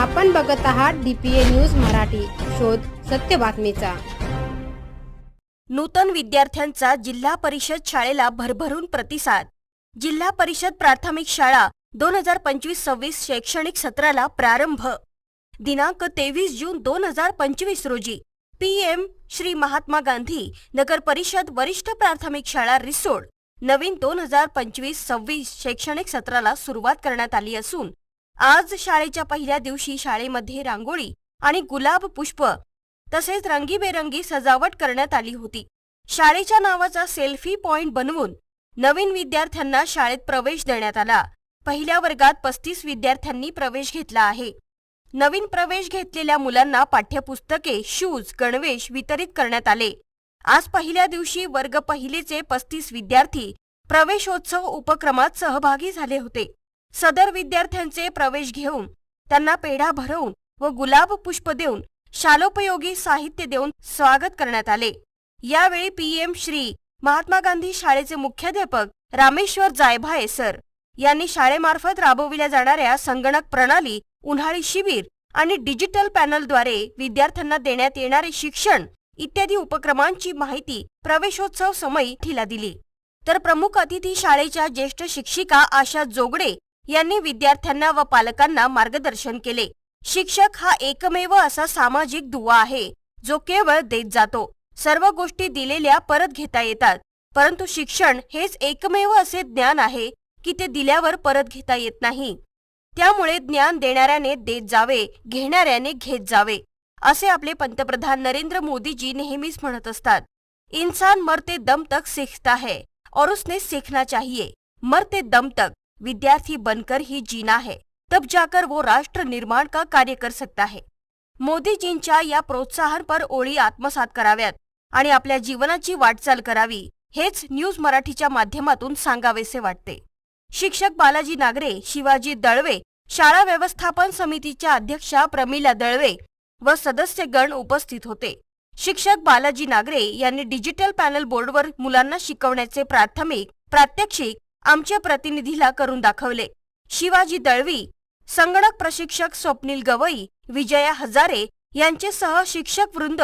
आपण बघत आहात डीपीए न्यूज मराठी. शोध सत्य बातमीचा. नूतन विद्यार्थ्यांचा जिल्हा परिषद शाळेला भरभरून प्रतिसाद. जिल्हा परिषद प्राथमिक शाळा दोन हजार पंचवीस सव्वीस शैक्षणिक सत्राला प्रारंभ. दिनांक तेवीस जून दोन हजार पंचवीस रोजी. पीएम श्री महात्मा गांधी नगर परिषद वरिष्ठ प्राथमिक शाळा रिसोड नवीन दोन हजार पंचवीस सव्वीस शैक्षणिक सत्राला सुरुवात करण्यात आली असून आज शाळेच्या पहिल्या दिवशी शाळेमध्ये रांगोळी आणि गुलाब पुष्प तसेच रंगीबेरंगी सजावट करण्यात आली होती. शाळेच्या नावाचा सेल्फी पॉइंट बनवून नवीन विद्यार्थ्यांना शाळेत प्रवेश देण्यात आला. पहिल्या वर्गात पस्तीस विद्यार्थ्यांनी प्रवेश घेतला आहे. नवीन प्रवेश घेतलेल्या मुलांना पाठ्यपुस्तके शूज गणवेश वितरित करण्यात आले. आज पहिल्या दिवशी वर्ग पहिलेचे पस्तीस विद्यार्थी प्रवेशोत्सव उपक्रमात सहभागी झाले होते. सदर विद्यार्थ्यांचे प्रवेश घेऊन त्यांना पेढा भरवून व गुलाब पुष्प देऊन शालोपयोगी साहित्य देऊन स्वागत करण्यात आले. यावेळी पीएम श्री महात्मा गांधी शाळेचे मुख्याध्यापक रामेश्वर जायभाये सर यांनी शाळेमार्फत राबविल्या जाणाऱ्या संगणक प्रणाली उन्हाळी शिबिर आणि डिजिटल पॅनलद्वारे विद्यार्थ्यांना देण्यात येणारे शिक्षण इत्यादी उपक्रमांची माहिती प्रवेशोत्सव समयी ठिला दिली. तर प्रमुख अतिथी शाळेच्या ज्येष्ठ शिक्षिका आशा जोगडे यांनी विद्यार्थ्यांना व पालकांना मार्गदर्शन केले. शिक्षक हा एकमेव असा सामाजिक दुवा आहे जो केवळ देत जातो. सर्व गोष्टी दिलेल्या परत घेता येतात. परंतु शिक्षण हेच एकमेव असे ज्ञान आहे की ते दिल्यावर परत घेता येत नाही. त्यामुळे ज्ञान देणाऱ्याने देत जावे घेणाऱ्याने घेत जावे असे आपले पंतप्रधान नरेंद्र मोदीजी नेहमीच म्हणत असतात. इंसान मरते दम तक सीखता है और उसने सीखना चाहिए. मरते दम तक. विद्यार्थी बनकर ही जीना है तब जाकर वो राष्ट्र निर्माण का कार्य कर सकता है. मोदीजींच्या या प्रोत्साहनपर ओळी आत्मसात कराव्यात आणि आपल्या जीवनाची वाटचाल करावी हेच न्यूज मराठीच्या माध्यमातून सांगावेसे वाटते. शिक्षक बालाजी नागरे शिवाजी दळवे शाळा व्यवस्थापन समितीच्या अध्यक्षा प्रमिला दळवे व सदस्यगण उपस्थित होते. शिक्षक बालाजी नागरे यांनी डिजिटल पॅनल बोर्डवर मुलांना शिकवण्याचे प्राथमिक प्रात्यक्षिक आमच्या प्रतिनिधीला करून दाखवले. शिवाजी दळवी संगणक प्रशिक्षक स्वप्नील गवई विजया हजारे यांचेसह शिक्षक वृंद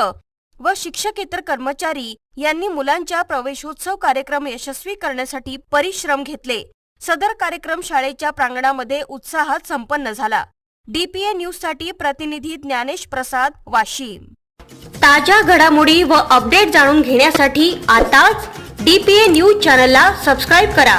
व शिक्षकेतर कर्मचारी यांनी मुलांच्या प्रवेशोत्सव कार्यक्रम यशस्वी करण्यासाठी परिश्रम घेतले. सदर कार्यक्रम शाळेच्या प्रांगणामध्ये उत्साहात संपन्न झाला. डीपीए न्यूजसाठी प्रतिनिधी ज्ञानेश प्रसाद वाशिम. ताज्या घडामोडी व अपडेट जाणून घेण्यासाठी आताच डीपीए न्यूज चॅनलला सबस्क्राईब करा.